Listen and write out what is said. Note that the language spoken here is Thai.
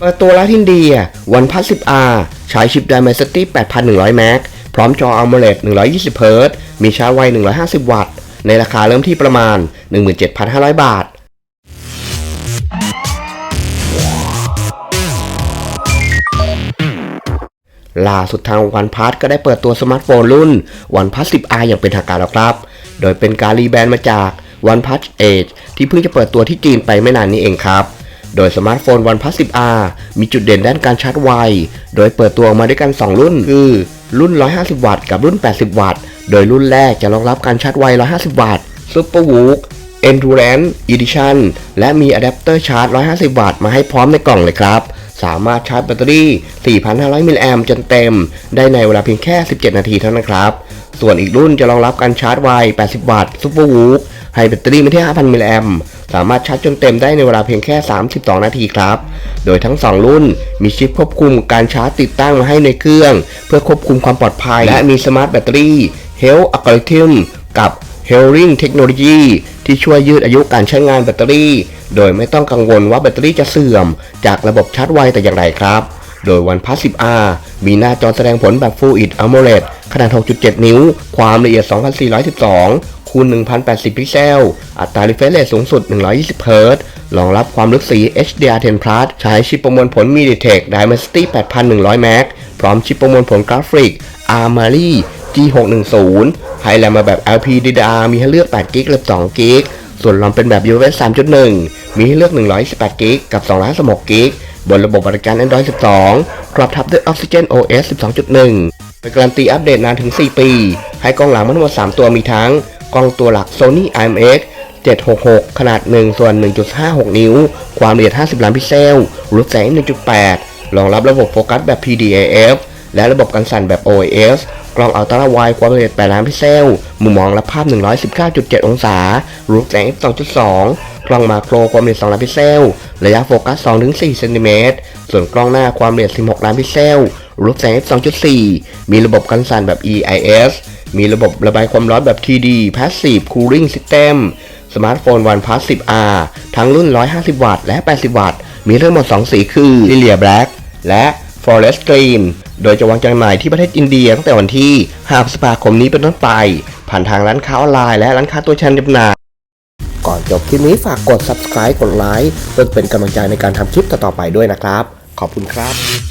เปิดตัวแล้วทินเดีย OnePlus 10R ใช้ชิป Dimensity 8100 แม็ก พร้อมจอ AMOLED 120เฮิรต์มีชาร์จไว 150 วัตต์ ในราคาเริ่มที่ประมาณ 17,500 บาท ล่าสุดทาง OnePlus ก็ได้เปิดตัวสมาร์ทโฟนรุ่น OnePlus 10R อย่างเป็นทางการแล้วครับ โดยเป็นการรีแบรนด์มาจาก OnePlus Edge ที่เพิ่งจะเปิดตัวที่จีนไปไม่นานนี้เองครับ โดยสมาร์ทโฟน OnePlus 10R มีจุดเด่นด้านการชาร์จไว โดยเปิดตัวออกมาด้วยกัน 2 รุ่นคือรุ่น 150 วัตต์กับรุ่น 80 วัตต์ โดยรุ่นแรกจะรองรับการชาร์จไว 150 วัตต์ Super Vook Endurance Edition และมีอะแดปเตอร์ชาร์จ 150 วัตต์มาให้พร้อมในกล่องเลยครับ สามารถชาร์จแบตเตอรี่ 4,500 มิลลิแอมป์จนเต็ม ได้ในเวลาเพียงแค่ 17 นาทีเท่านั้นครับ ส่วนอีกรุ่นจะรองรับการชาร์จไว 80 วัตต์ Super Vook ให้แบตเตอรี่ไม่ที่ 5,000 มิลลิแอมป์ สามารถชาร์จจนเต็มได้ในเวลาเพียงแค่ 32 นาทีครับ โดยทั้ง 2 รุ่นมีชิปควบคุมการชาร์จติดตั้งมาให้ในเครื่อง เพื่อควบคุมความปลอดภัย และมีสมาร์ทแบตเตอรี่ Health Algorithm กับ h e a r i n g Technology ที่ช่วยยืดอายุการใช้งานแบตเตอรี่ โดยไม่ต้องกังวลว่าแบตเตอรี่จะเสื่อม จากระบบชาร์จไวแต่อย่างไรครับโดย OnePlus 10R มีหน้าจอแสดงผลแบบ Full HD AMOLED ขนาด 6.7 นิ้ว ความละเอียด 2412 คูณ 1080 พิกเซล อัตรา refresh rate สูงสุด 120เฮิรตรองรับความลึกสี HDR10 Plus ใช้ชิปประมวลผล MediaTek Dimensity 8100 Max พร้อมชิปประมวลผลกราฟิก Armory G610 ให้แรมมาแบบ LPDDR มีให้เลือก8 g b และ2 g b ส่วนรอมเป็นแบบ UFS 3.1 มีให้เลือก 128 g b กับ256 g b บนระบบบริการ Android 12 ครอบทับด้วย Oxygen OS 12.1 เป็นการันตีอัปเดตนานถึง 4 ปี ให้กล้องหลังมาทั้งหมด 3 ตัวมีทั้ง กล้องตัวหลัก Sony IMX 766 ขนาด 1 ส่วน 1.56 นิ้ว ความละเอียด 50 ล้านพิกเซลรูปแสง 1.8 รองรับระบบโฟกัสแบบ PDAF และระบบกันสั่นแบบ OIS กล้องอัลตร้าไวด์ความละเอียด 8 ล้านพิกเซล มุมมองและภาพ 119.7 องศา รูปแสง f2.2 กล้องมาโครความละเอียด 2 ล้านพิกเซล ระยะโฟกัส 2-4 เซนติเมตร ส่วนกล้องหน้าความละเอียด 16 ล้านพิกเซล รูปแสง f2.4 มีระบบกันสั่นแบบ EIS มีระบบระบายความร้อนแบบ TD Passive Cooling System สมาร์ทโฟน OnePlus 10R ทั้งรุ่น 150 วัตต์และ 80 วัตต์ มีทั้งหมด 2 สีคือ Lilia Black และ Forest Green โดยจะวางจำหน่ายที่ประเทศอินเดียตั้งแต่วันที่5พฤษภาคมนี้เป็นต้นไป ผ่านทางร้านค้าออนไลน์และร้านค้าตัวแทนจำหน่าย ก่อนจบคลิปนี้ฝากกด subscribe กดไลค์เพื่อเป็นกำลังใจในการทำคลิปต่อๆไปด้วยนะครับ ขอบคุณครับ